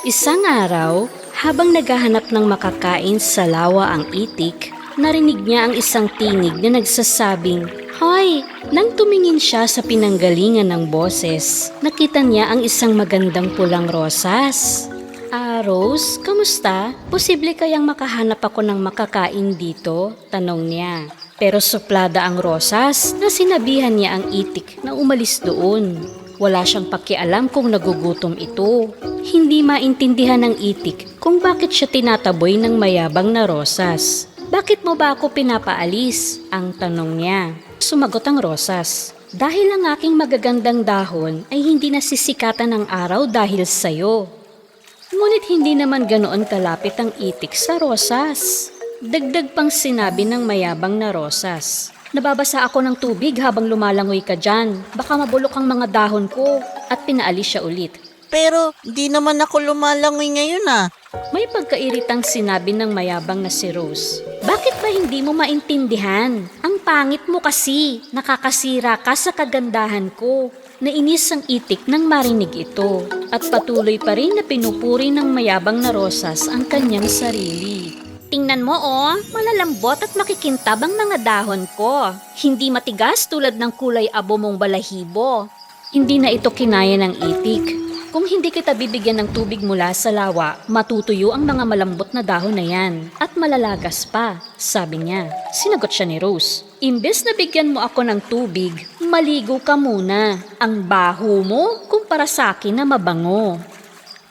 Isang araw, habang naghahanap ng makakain sa lawa ang itik, narinig niya ang isang tinig na nagsasabing, Hoy! Nang tumingin siya sa pinanggalingan ng boses, nakita niya ang isang magandang pulang rosas. Ah, Rose, kamusta? Posible kayang makahanap ako ng makakain dito? Tanong niya. Pero suplada ang rosas na sinabihan niya ang itik na umalis doon. Wala siyang pakialam kung nagugutom ito. Hindi maintindihan ng itik kung bakit siya tinataboy ng mayabang na rosas. Bakit mo ba ako pinapaalis? Ang tanong niya. Sumagot ang rosas. Dahil ang aking magagandang dahon ay hindi nasisikatan ng araw dahil sa'yo. Ngunit hindi naman ganoon kalapit ang itik sa rosas. Dagdag pang sinabi ng mayabang na rosas. Nababasa ako ng tubig habang lumalangoy ka dyan. Baka mabulok ang mga dahon ko. At pinaalis siya ulit. Pero di naman ako lumalangoy ngayon ah. May pagkairitang sinabi ng mayabang na si Rose. Bakit ba hindi mo maintindihan? Ang pangit mo kasi. Nakakasira ka sa kagandahan ko. Nainis ang itik nang marinig ito. At patuloy pa rin na pinupuri ng mayabang na rosas ang kanyang sarili. Tingnan mo oh, malalambot at makikintab ang mga dahon ko. Hindi matigas tulad ng kulay abo mong balahibo. Hindi na ito kinaya ng itik. Kung hindi kita bibigyan ng tubig mula sa lawa, matutuyo ang mga malambot na dahon na yan at malalagas pa, sabi niya. Sinagot siya ni Rose. Imbes na bigyan mo ako ng tubig, maligo ka muna. Ang baho mo kumpara sa akin na mabango.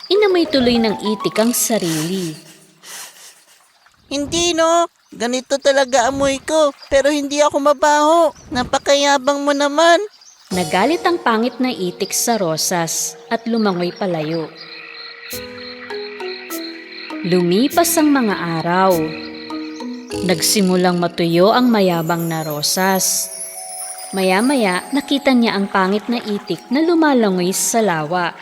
Inamoy tuloy ng itik ang sarili. Hindi no. Ganito talaga amoy ko. Pero hindi ako mabaho. Napakayabang mo naman. Nagalit ang pangit na itik sa rosas at lumangoy palayo. Lumipas ang mga araw. Nagsimulang matuyo ang mayabang na rosas. Maya-maya nakita niya ang pangit na itik na lumalangoy sa lawa.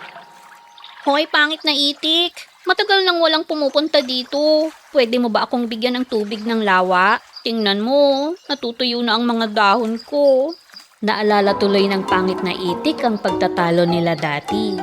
Hoy, pangit na itik! Matagal nang walang pumupunta dito. Pwede mo ba akong bigyan ng tubig ng lawa? Tingnan mo, natutuyo na ang mga dahon ko. Naalala tuloy ng pangit na itik ang pagtatalo nila dati.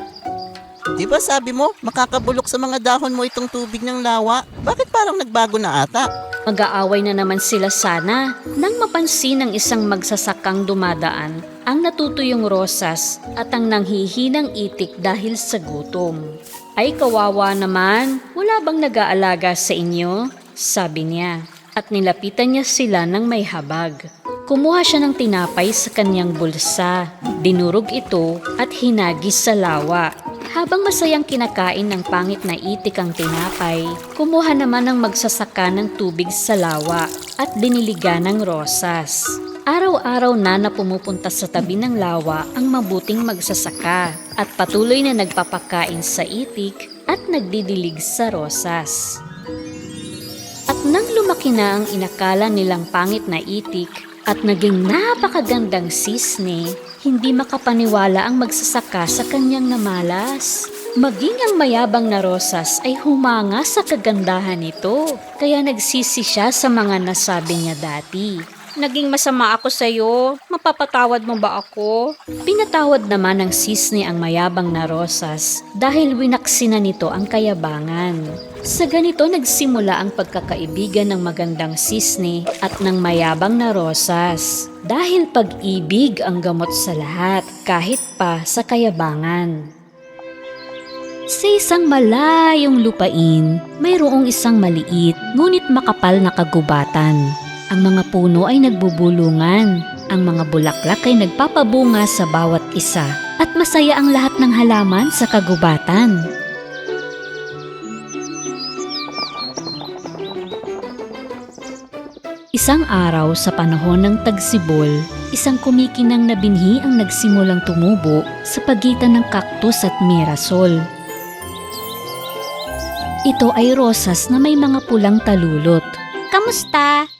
Di ba sabi mo, makakabulok sa mga dahon mo itong tubig ng lawa? Bakit parang nagbago na ata? Mag-aaway na naman sila sana nang mapansin ng isang magsasakang dumadaan ang natutuyong rosas at ang nanghihinang itik dahil sa gutom. Ay kawawa naman, wala bang nag-aalaga sa inyo? Sabi niya. At nilapitan niya sila ng may habag. Kumuha siya ng tinapay sa kanyang bulsa. Dinurog ito at hinagis sa lawa. Habang masayang kinakain ng pangit na itik ang tinapay, kumuha naman ng magsasaka ng tubig sa lawa at diniligan ng rosas. Araw-araw na na pumupunta sa tabi ng lawa ang mabuting magsasaka at patuloy na nagpapakain sa itik at nagdidilig sa rosas. At nang lumaki na ang inakala nilang pangit na itik at naging napakagandang sisne, hindi makapaniwala ang magsasaka sa kanyang namalas. Maging ang mayabang na rosas ay humanga sa kagandahan nito, kaya nagsisi siya sa mga nasabi niya dati. Naging masama ako sa'yo, mapapatawad mo ba ako? Pinatawad naman ng sisne ang mayabang na rosas dahil winaksina nito ang kayabangan. Sa ganito nagsimula ang pagkakaibigan ng magandang sisne at ng mayabang na rosas. Dahil pag-ibig ang gamot sa lahat kahit pa sa kayabangan. Sa isang malayong lupain, mayroong isang maliit ngunit makapal na kagubatan. Ang mga puno ay nagbubulungan, ang mga bulaklak ay nagpapabunga sa bawat isa, at masaya ang lahat ng halaman sa kagubatan. Isang araw sa panahon ng tagsibol, isang kumikinang na binhi ang nagsimulang tumubo sa pagitan ng kaktus at mirasol. Ito ay rosas na may mga pulang talulot. Kamusta?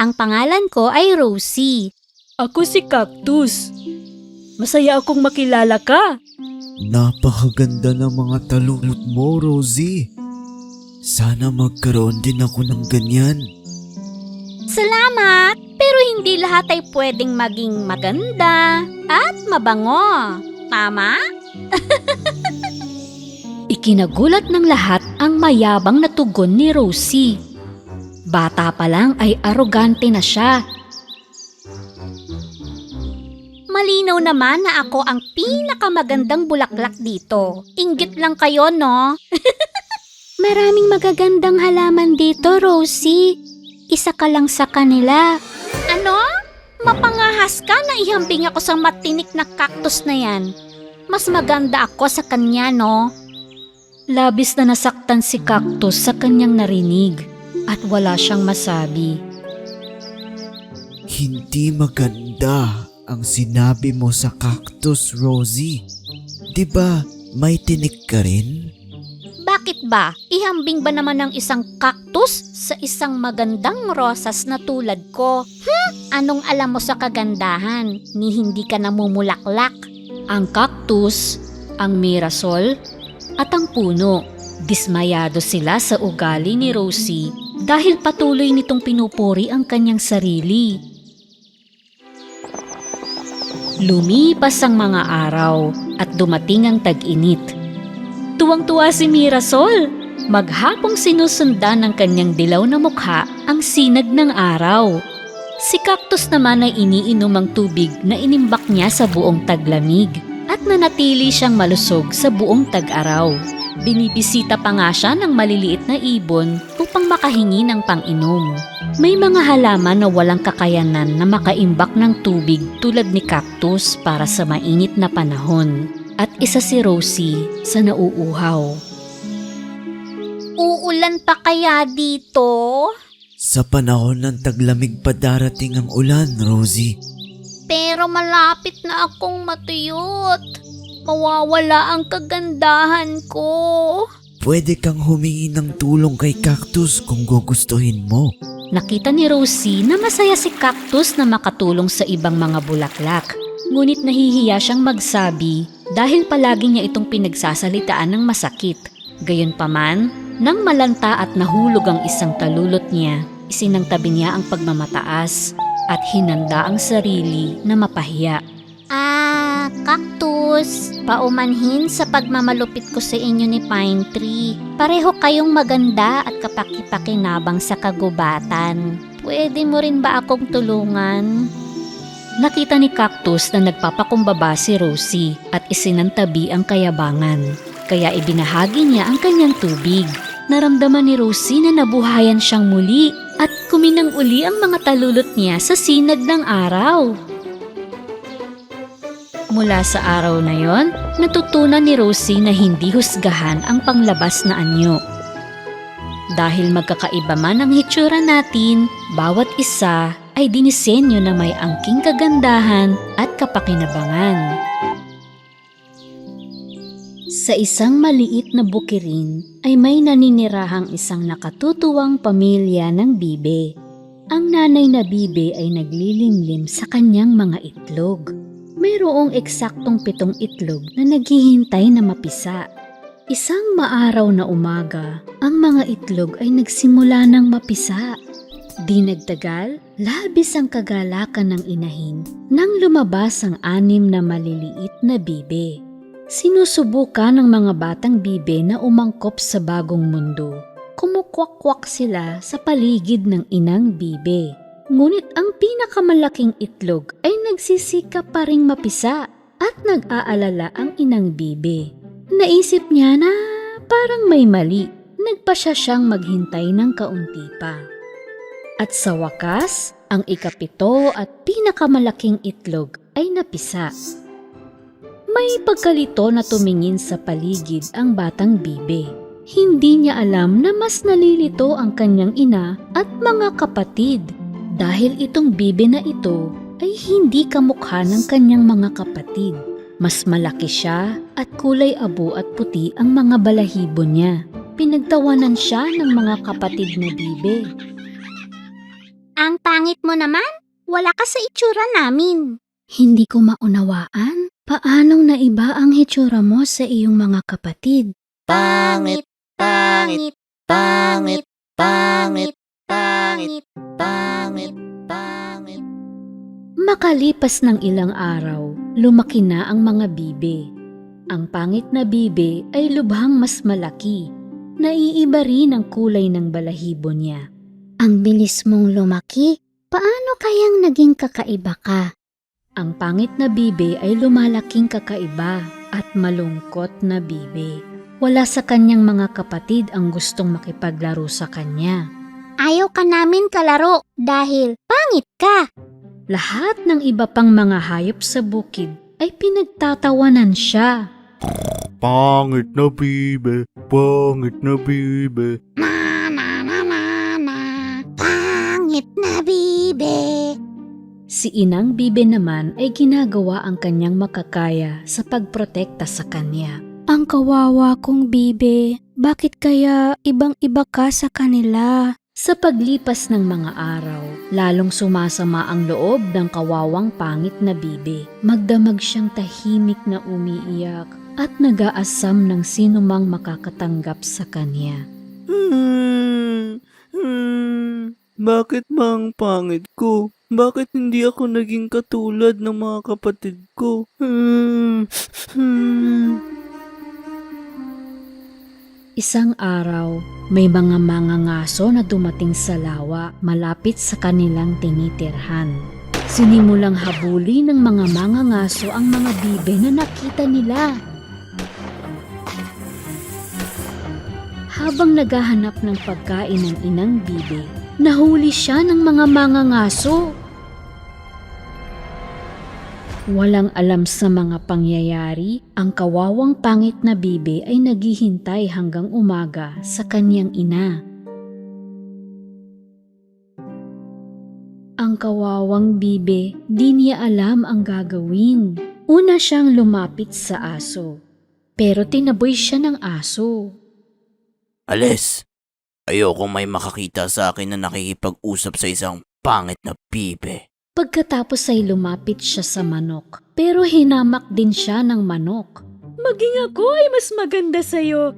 Ang pangalan ko ay Rosie. Ako si Cactus. Masaya akong makilala ka. Napakaganda ng mga talunot mo, Rosie. Sana magkaroon din ako ng ganyan. Salamat! Pero hindi lahat ay pwedeng maging maganda at mabango. Tama? Ikinagulat ng lahat ang mayabang na tugon ni Rosie. Bata pa lang ay arogante na siya. Malinaw naman na ako ang pinakamagandang bulaklak dito. Inggit lang kayo, no? Maraming magagandang halaman dito, Rosie. Isa ka lang sa kanila. Ano? Mapangahas ka na ihambing ako sa matinik na cactus na yan. Mas maganda ako sa kanya, no? Labis na nasaktan si Cactus sa kanyang narinig at wala siyang masabi. Hindi maganda ang sinabi mo sa cactus, Rosie. Di ba may tinik ka rin? Bakit ba? Ihambing ba naman ng isang cactus sa isang magandang rosas na tulad ko? Hmm? Anong alam mo sa kagandahan ni hindi ka namumulaklak? Ang cactus, ang mirasol, at ang puno. Dismayado sila sa ugali ni Rosie dahil patuloy nitong pinupuri ang kanyang sarili. Lumipas ang mga araw at dumating ang tag-init. Tuwang-tuwa si Mirasol. Maghapong sinusundan ng kanyang dilaw na mukha ang sinag ng araw. Si Cactus naman ay iniinom ang tubig na inimbak niya sa buong taglamig at nanatili siyang malusog sa buong tag-araw. Binibisita pa nga siya ng maliliit na ibon upang makahingi ng pang-inom. May mga halaman na walang kakayanan na makaimbak ng tubig tulad ni cactus para sa mainit na panahon. At isa si Rosie sa nauuhaw. Uulan pa kaya dito? Sa panahon ng taglamig pa darating ang ulan, Rosie. Pero malapit na akong matuyot. Mawawala ang kagandahan ko. Pwede kang humingi ng tulong kay cactus kung gugustuhin mo. Nakita ni Rosie na masaya si Cactus na makatulong sa ibang mga bulaklak. Ngunit nahihiya siyang magsabi dahil palagi niya itong pinagsasalitaan ng masakit. Gayunpaman, nang malanta at nahulog ang isang talulot niya, isinangtabi niya ang pagmamataas at hinanda ang sarili na mapahiya. Ah, cactus. Paumanhin sa pagmamalupit ko sa inyo ni Pine Tree. Pareho kayong maganda at kapaki-pakinabang sa kagubatan. Pwede mo rin ba akong tulungan? Nakita ni Cactus na nagpapakumbaba si Rosie at isinantabi ang kayabangan. Kaya ibinahagi niya ang kanyang tubig. Naramdaman ni Rosie na nabuhayan siyang muli at kuminang uli ang mga talulot niya sa sinag ng araw. Mula sa araw na yon, natutunan ni Rosie na hindi husgahan ang panglabas na anyo. Dahil magkakaiba man ang hitsura natin, bawat isa ay dinisenyo na may angking kagandahan at kapakinabangan. Sa isang maliit na bukirin ay may naninirahang isang nakatutuwang pamilya ng bibe. Ang nanay na bibe ay naglilimlim sa kanyang mga itlog. Mayroong eksaktong pitong itlog na naghihintay na mapisa. Isang maaraw na umaga, ang mga itlog ay nagsimula ng mapisa. Di nagtagal, labis ang kagalakan ng inahin nang lumabas ang anim na maliliit na bibe. Sinusubukan ng mga batang bibe na umangkop sa bagong mundo. Kumukwak-kwak sila sa paligid ng inang bibe. Ngunit ang pinakamalaking itlog ay nagsisikap pa ring mapisa at nag-aalala ang inang bibe. Naisip niya na parang may mali. Nagpa siya siyang maghintay ng kaunti pa. At sa wakas, ang ikapito at pinakamalaking itlog ay napisa. May pagkalito na tumingin sa paligid ang batang bibe. Hindi niya alam na mas nalilito ang kanyang ina at mga kapatid dahil itong bibe na ito ay hindi kamukha ng kanyang mga kapatid. Mas malaki siya at kulay abo at puti ang mga balahibo niya. Pinagtawanan siya ng mga kapatid na bibe. Ang pangit mo naman? Wala ka sa itsura namin. Hindi ko maunawaan. Paanong naiba ang hitsura mo sa iyong mga kapatid? Pangit, pangit, pangit, pangit, pangit, pangit, pangit. Makalipas ng ilang araw, lumaki na ang mga bibe. Ang pangit na bibe ay lubhang mas malaki. Naiiba rin ang kulay ng balahibo niya. Ang bilis mong lumaki. Paano kayang naging kakaiba ka? Ang pangit na bibe ay lumalaking kakaiba at malungkot na bibe. Wala sa kanyang mga kapatid ang gustong makipaglaro sa kanya. Ayaw ka namin kalaro dahil pangit ka. Lahat ng iba pang mga hayop sa bukid ay pinagtatawanan siya. Pangit na bibe, pangit na bibe. Na na na na na. Pangit na bibe. Si Inang Bibe naman ay ginagawa ang kanyang makakaya sa pagprotekta sa kanya. Ang kawawa kong bibe. Bakit kaya ibang-iba ka sa kanila? Sa paglipas ng mga araw, lalong sumasama ang loob ng kawawang pangit na bibe. Magdamag siyang tahimik na umiiyak at nag-aasam ng sinumang makakatanggap sa kanya. Hmm, hmm, bakit ba ang pangit ko? Bakit hindi ako naging katulad ng mga kapatid ko? Hmm, hmm. Isang araw, may mga mangangaso na dumating sa lawa malapit sa kanilang tinitirhan. Sinimulang habuli ng mga mangangaso ang mga bibe na nakita nila. Habang naghahanap ng pagkain ng inang bibe, nahuli siya ng mga mangangaso. Walang alam sa mga pangyayari, ang kawawang pangit na bibe ay naghihintay hanggang umaga sa kanyang ina. Ang kawawang bibe, di niya alam ang gagawin. Una siyang lumapit sa aso, pero tinaboy siya ng aso. Alis, ayokong may makakita sa akin na nakikipag-usap sa isang pangit na pibe. Pagkatapos ay lumapit siya sa manok, pero hinamak din siya ng manok. Maging ako ay mas maganda sa'yo.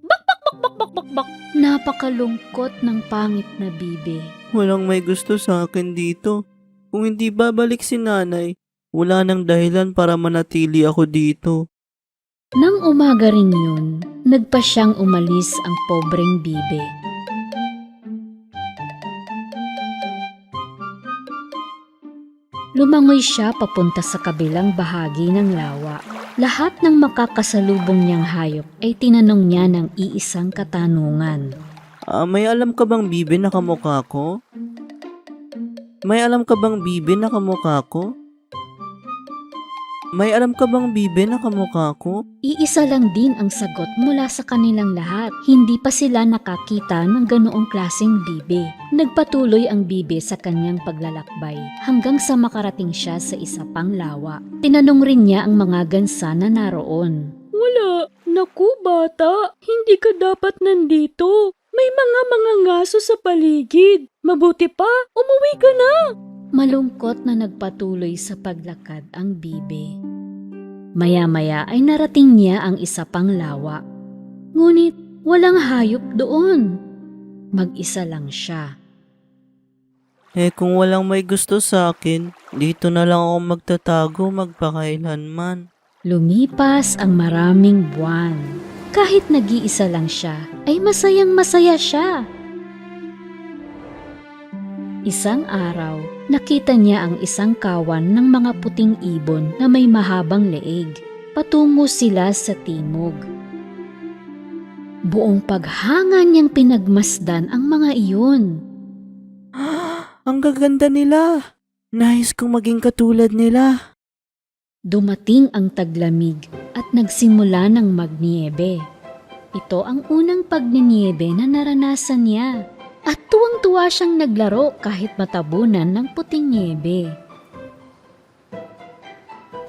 Bak, bak, bak, bak, bak, bak, bak. Napakalungkot ng pangit na bibe. Walang may gusto sa akin dito. Kung hindi babalik si nanay, wala nang dahilan para manatili ako dito. Nang umaga rin yun, nagpa siyang umalis ang pobreng bibe. Lumangoy siya papunta sa kabilang bahagi ng lawa. Lahat ng makakasalubong niyang hayop ay tinanong niya ng iisang katanungan. Ah, may alam ka bang bibe na kamukha ko? May alam ka bang bibe na kamukha ko? May alam ka bang bibe na kamukha ko? Iisa lang din ang sagot mula sa kanilang lahat. Hindi pa sila nakakita ng ganoong klaseng bibe. Nagpatuloy ang bibe sa kanyang paglalakbay hanggang sa makarating siya sa isa pang lawa. Tinanong rin niya ang mga gansa na naroon. Wala. Naku bata, hindi ka dapat nandito. May mga mga ngaso sa paligid. Mabuti pa, umuwi ka na. Malungkot na nagpatuloy sa paglakad ang bibe. Maya-maya ay narating niya ang isa pang lawa. Ngunit walang hayop doon. Mag-isa lang siya. Eh kung walang may gusto sa akin, dito na lang ako magtatago magpakailanman. Lumipas ang maraming buwan. Kahit nag-iisa lang siya, ay masayang masaya siya. Isang araw, nakita niya ang isang kawan ng mga puting ibon na may mahabang leeg. Patungo sila sa timog. Buong paghanga niyang pinagmasdan ang mga iyon. Ang gaganda nila! Nais kong maging katulad nila. Dumating ang taglamig at nagsimula ng magniebe. Ito ang unang pagniniebe na naranasan niya. At tuwang-tuwa siyang naglaro kahit matabunan ng puting niebe.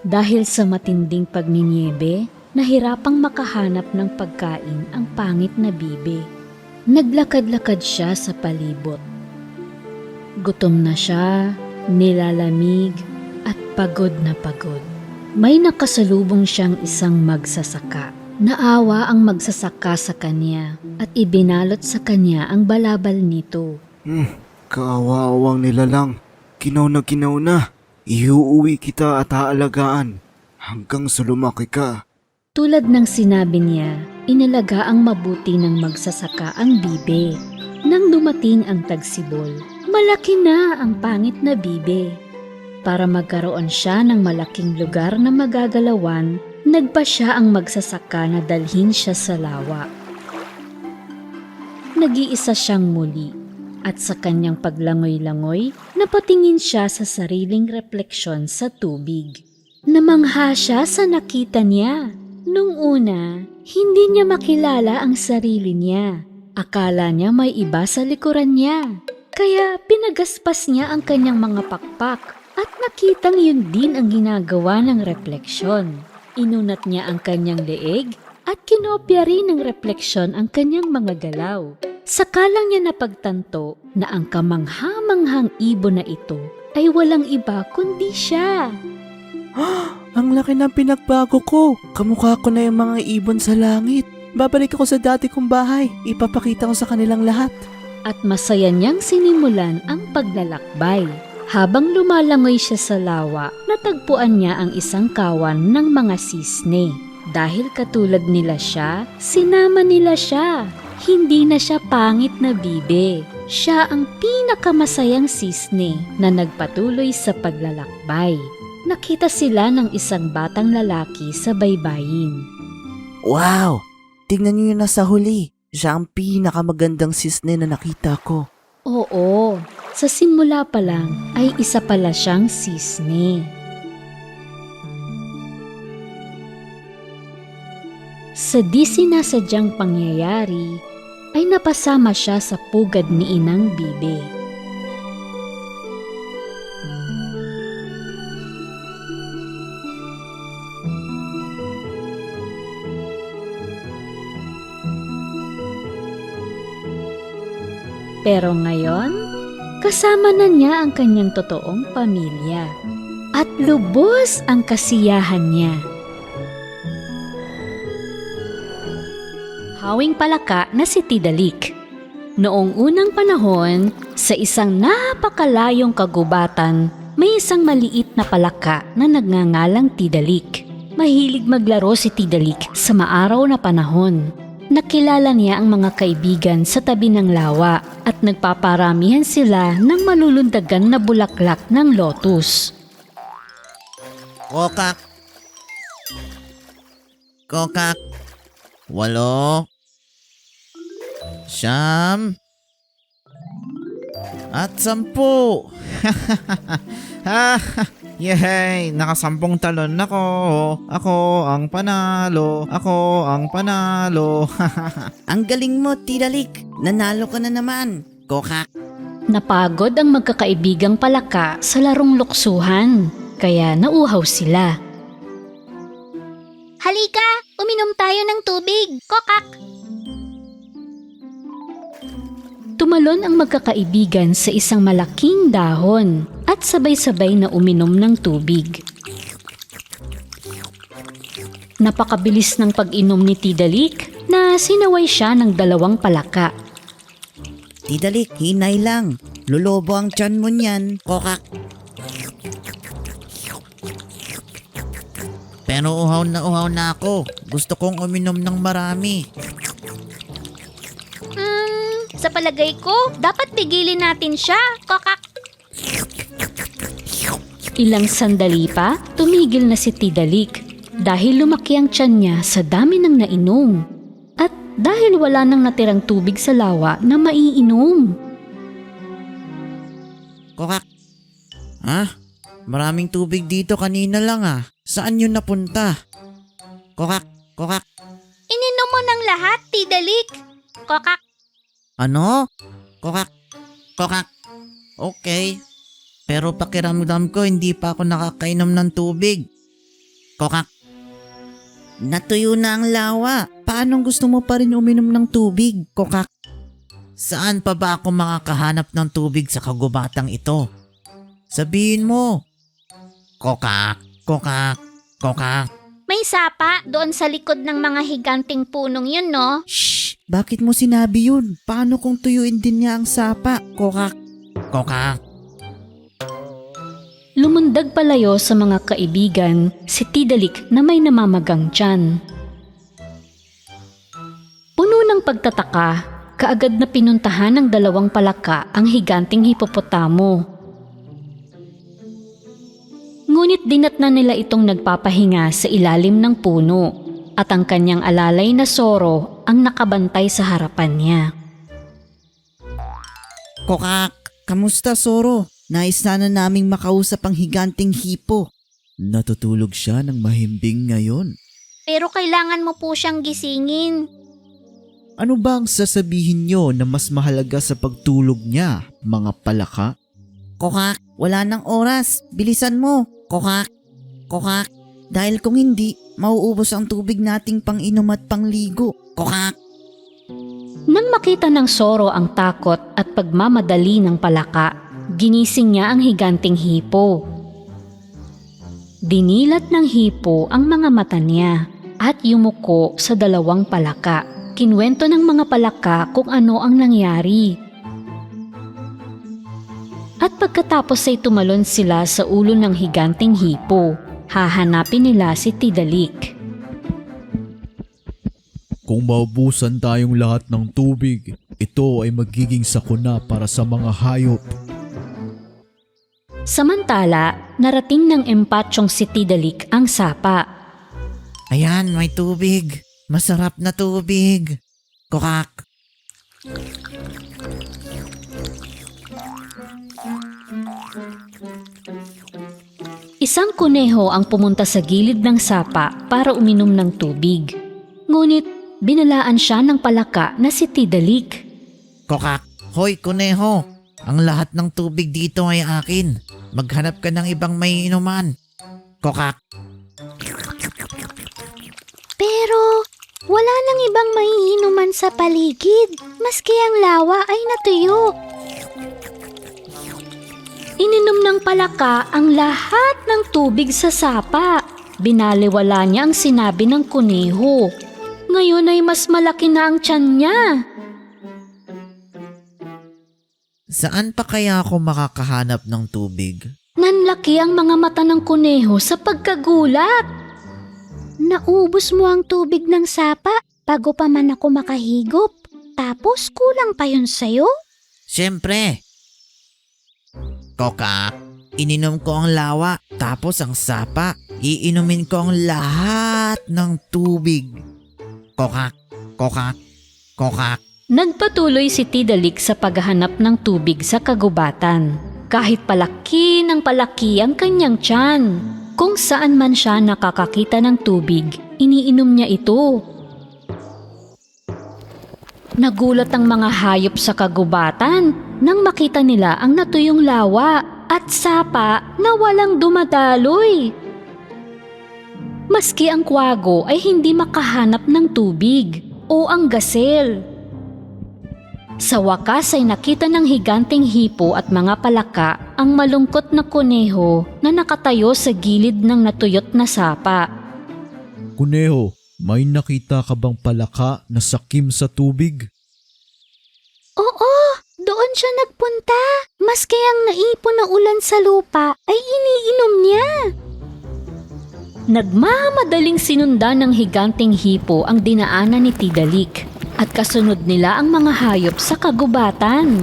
Dahil sa matinding pagniniebe, nahirapang makahanap ng pagkain ang pangit na bibe. Naglakad-lakad siya sa palibot. Gutom na siya, nilalamig, at pagod na pagod. May nakasalubong siyang isang magsasaka. Naawa ang magsasaka sa kanya at ibinalot sa kanya ang balabal nito. Hmm, kaawawang nila lang. Kinaw na kinaw na. Iuuwi kita at aalagaan. Hanggang sa lumaki ka. Tulad ng sinabi niya, inalaga ang mabuti ng magsasaka ang bibe. Nang dumating ang tagsibol, malaki na ang pangit na bibe. Para magkaroon siya ng malaking lugar na magagalawan, nagpa siya ang magsasaka na dalhin siya sa lawa. Nag-iisa siyang muli at sa kanyang paglangoy-langoy, napatingin siya sa sariling refleksyon sa tubig. Namangha siya sa nakita niya. Nung una, hindi niya makilala ang sarili niya. Akala niya may iba sa likuran niya. Kaya pinagaspas niya ang kanyang mga pakpak at nakitang yun din ang ginagawa ng refleksyon. Inunat niya ang kanyang leeg at kinopya rin ng refleksyon ang kanyang mga galaw. Sakalang niya napagtanto na ang kamangha-manghang ibon na ito ay walang iba kundi siya. Ang laki ng pinagbago ko. Kamukha ko na yung mga ibon sa langit. Babalik ako sa dati kong bahay. Ipapakita ko sa kanilang lahat. At masaya niyang sinimulan ang paglalakbay. Habang lumalangoy siya sa lawa, natagpuan niya ang isang kawan ng mga sisne. Dahil katulad nila siya, sinama nila siya. Hindi na siya pangit na bibe. Siya ang pinakamasayang sisne na nagpatuloy sa paglalakbay. Nakita sila ng isang batang lalaki sa baybayin. Wow! Tingnan niyo yung nasa huli. Siya ang pinakamagandang sisne na nakita ko. Oo, sa simula pa lang ay isa pala siyang sisne. Sa di sinasadyang pangyayari, ay napasama siya sa pugad ni Inang Bibe. Pero ngayon, kasama na niya ang kanyang totoong pamilya. At lubos ang kasiyahan niya. Hawing palaka na si Tidalik. Noong unang panahon, sa isang napakalayong kagubatan, may isang maliit na palaka na nagngangalang Tidalik. Mahilig maglaro si Tidalik sa maaraw na panahon. Nakilala niya ang mga kaibigan sa tabi ng lawa at nagpaparamihan sila ng malulundagan na bulaklak ng lotus. Kokak. Kokak. Walo. Siyam. At sampu. Yay! Nakasampung talon ako. Ako ang panalo. Ako ang panalo. ang galing mo, Tidalik. Nanalo ka na naman. Kokak. Napagod ang magkakaibigang palaka sa larong luksuhan, kaya nauhaw sila. Halika, uminom tayo ng tubig. Kokak! Tumalon ang magkakaibigan sa isang malaking dahon at sabay-sabay na uminom ng tubig. Napakabilis ng pag-inom ni Tidalik na sinaway siya ng dalawang palaka. Tidalik, hinay lang. Lulobo ang tiyan mo niyan. Kokak. Pero uhaw na uhaw na ako. Gusto kong uminom ng marami. Sa palagay ko, dapat tigilin natin siya. Kokak! Ilang sandali pa, tumigil na si Tidalik dahil lumaki ang tiyan niya sa dami ng nainom. At dahil wala nang natirang tubig sa lawa na maiinom. Kokak. Ha? Maraming tubig dito kanina lang ah. Saan yun napunta? Kokak, kokak. Ininom mo ng lahat, Tidalik. Kokak! Ano? Kokak, kokak. Okay. Pero pakiramdam ko hindi pa ako nakakainom ng tubig. Kokak. Natuyo na ang lawa. Paano gusto mo pa rin uminom ng tubig, kokak? Saan pa ba ako makakahanap ng tubig sa kagubatang ito? Sabihin mo. Kokak, kokak, kokak. May sapa doon sa likod ng mga higanting punong yun, no? Shh! Bakit mo sinabi yun? Paano kung tuyuin din niya ang sapa? Kokak! Kokak! Lumundag palayo sa mga kaibigan si Tidalik na may namamagang tiyan. Puno ng pagtataka, kaagad na pinuntahan ng dalawang palaka ang higanting hipopotamo. Ngunit dinatna nila itong nagpapahinga sa ilalim ng puno at ang kanyang alalay na soro ang nakabantay sa harapan niya. Kokak, kamusta Soro? Nais sana naming makausap ang higanting hipo. Natutulog siya ng mahimbing ngayon. Pero kailangan mo po siyang gisingin. Ano ba ang sasabihin nyo na mas mahalaga sa pagtulog niya, mga palaka? Kokak, wala nang oras. Bilisan mo. Kokak, kokak. Dahil kung hindi, mauubos ang tubig nating pang-inom at pangligo. Kokak, Nang makita ng Soro ang takot at pagmamadali ng palaka, ginising niya ang higanting hipo. Dinilat ng hipo ang mga mata niya at yumuko sa dalawang palaka. Kinwento ng mga palaka kung ano ang nangyari. At pagkatapos ay tumalon sila sa ulo ng higanting hipo. Hahanapin nila si Tidalik. Kung maubusan tayong lahat ng tubig, ito ay magiging sakuna para sa mga hayop. Samantala, narating ng empatsyong si Tidalik ang sapa. ayan, may tubig. Masarap na tubig. Kokak, Isang kuneho ang pumunta sa gilid ng sapa para uminom ng tubig. Ngunit binalaan siya ng palaka na si Tidalik. kokak. Hoy, kuneho. Ang lahat ng tubig dito ay akin. Maghanap ka ng ibang may inuman. Kokak, Pero wala nang ibang maiinuman sa paligid. Maski ang lawa ay natuyo. Ininom ng palaka ang lahat ng tubig sa sapa. Binaliwala niya ang sinabi ng kuneho. Ngayon ay mas malaki na ang tiyan niya. saan pa kaya ako makakahanap ng tubig? Nanlaki ang mga mata ng kuneho sa pagkagulat. Naubos mo ang tubig ng sapa bago pa man ako makahigop. Tapos kulang pa yun sa'yo? Siyempre. Kokak, ininom ko ang lawa, tapos ang sapa. Iinumin ko ang lahat ng tubig. Kokak, kokak, kokak. Nagpatuloy si Tidalik sa paghahanap ng tubig sa kagubatan. Kahit palaki ng palaki ang kanyang tiyan. Kung saan man siya nakakakita ng tubig, iniinom niya ito. Nagulat ang mga hayop sa kagubatan nang makita nila ang natuyong lawa at sapa na walang dumadaloy. Maski ang kwago ay hindi makahanap ng tubig o ang gasel. Sa wakas ay nakita ng higanting hipo at mga palaka ang malungkot na kuneho na nakatayo sa gilid ng natuyot na sapa. Kuneho, may nakita ka bang palaka na sakim sa tubig? Oo, doon siya nagpunta. Maski ang naipon na ulan sa lupa ay iniinom niya. Nagmamadaling sinundan ng higanting hipo ang dinaanan ni Tidalik at kasunod nila ang mga hayop sa kagubatan.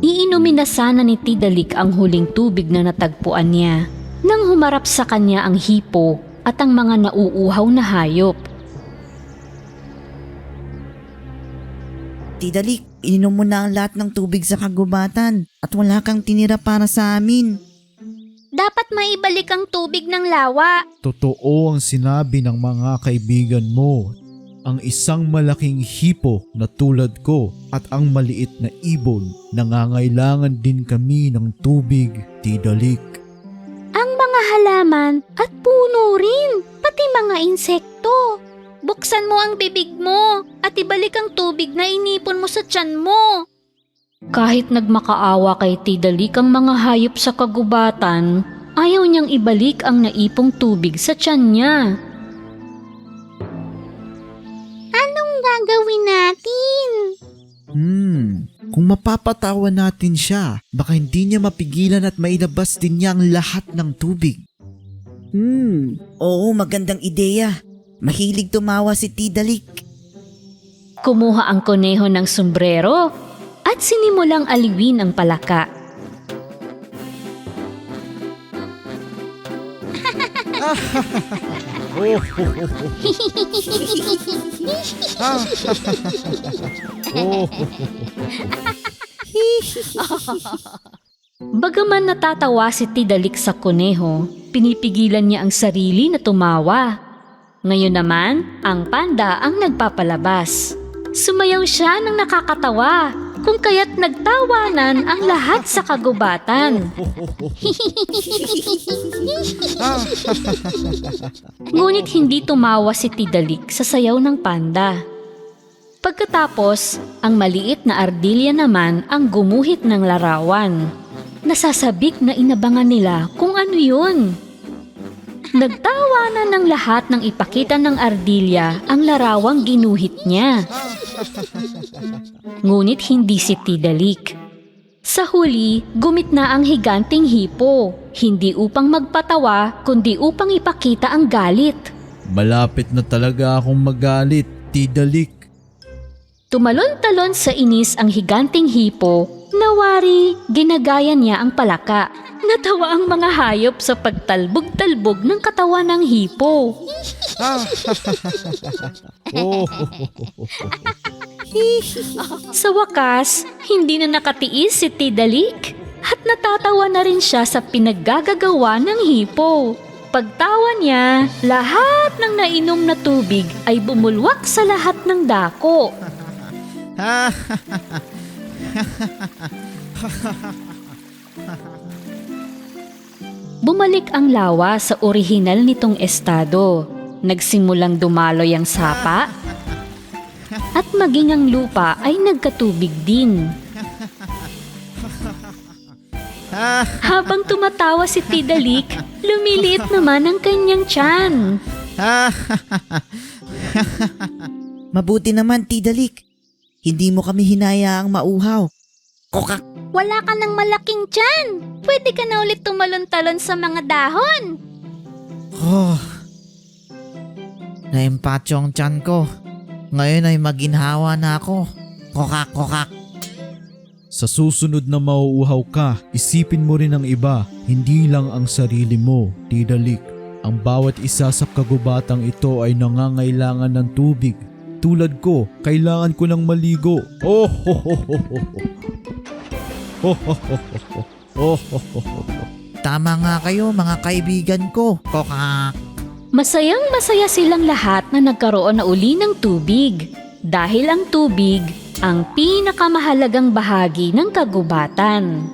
Iinumin na sana ni Tidalik ang huling tubig na natagpuan niya nang humarap sa kanya ang hipo at ang mga nauuhaw na hayop. Tidalik, ininom mo na ang lahat ng tubig sa kagubatan at wala kang tinira para sa amin. Dapat maibalik ang tubig ng lawa. Totoo ang sinabi ng mga kaibigan mo. Ang isang malaking hipo na tulad ko at ang maliit na ibon, nangangailangan din kami ng tubig, Tidalik. Halaman at puno rin, pati mga insekto. Buksan mo ang bibig mo at ibalik ang tubig na inipon mo sa tiyan mo. Kahit nagmakaawa kay Tidalik ang mga hayop sa kagubatan, ayaw niyang ibalik ang naipong tubig sa tiyan niya. Kung mapapatawa natin siya, baka hindi niya mapigilan at mailabas din niya ang lahat ng tubig. Hmm, oo magandang ideya. Mahilig tumawa si Tidalik. Kumuha ang kuneho ng sombrero at sinimulang aliwin ang palaka. Bagaman natatawa si Tidalik sa kuneho, pinipigilan niya ang sarili na tumawa. Ngayon naman, ang panda ang nagpapalabas. Sumayaw siya ng nakakatawa, kung kaya't nagtawanan ang lahat sa kagubatan. Ngunit hindi tumawa si Tidalik sa sayaw ng panda. Pagkatapos, ang maliit na ardilya naman ang gumuhit ng larawan. Nasasabik na inabangan nila kung ano yun. Nagtawanan ng lahat ng ipakita ng ardilya ang larawang ginuhit niya. Ngunit hindi si Tidalik. Sa huli, gumit na ang higanting hipo, hindi upang magpatawa kundi upang ipakita ang galit. Malapit na talaga akong magalit, Tidalik. Tumalon-talon sa inis ang higanting hipo, nawari, ginagaya niya ang palaka. Natawa ang mga hayop sa pagtalbog-talbog ng katawan ng hipo. Oh, Sa wakas, hindi na nakatiis si Tidalik at natatawa na rin siya sa pinaggagagawa ng hipo. Pagtawa niya, lahat ng nainom na tubig ay bumulwak sa lahat ng dako. Bumalik ang lawa sa orihinal nitong estado. Nagsimulang dumaloy ang sapa at maging ang lupa ay nagkatubig din. Habang tumatawa si Tidalik, lumiliit naman ang kanyang tiyan. Mabuti naman, Tidalik. Hindi mo kami hinayaang mauhaw. Kokak! Wala ka ng malaking tiyan. Pwede ka na ulit tumalon-talon sa mga dahon. Oh. Naimpatyo ang tiyan ko. Ngayon ay maginhawa na ako. Kokak, kokak. sa susunod na mauuhaw ka, isipin mo rin ang iba, hindi lang ang sarili mo, Tidalik. Ang bawat isa sa kagubatang ito ay nangangailangan ng tubig. Tulad ko, kailangan ko ng maligo. Oh, ho, ho, ho, ho, ho. Oh, ho, ho, ho, ho. Oh, ho, ho, ho, ho. Tama nga kayo mga kaibigan ko. Kokak! Masayang masaya silang lahat na nagkaroon na uli ng tubig. Dahil ang tubig ang pinakamahalagang bahagi ng kagubatan.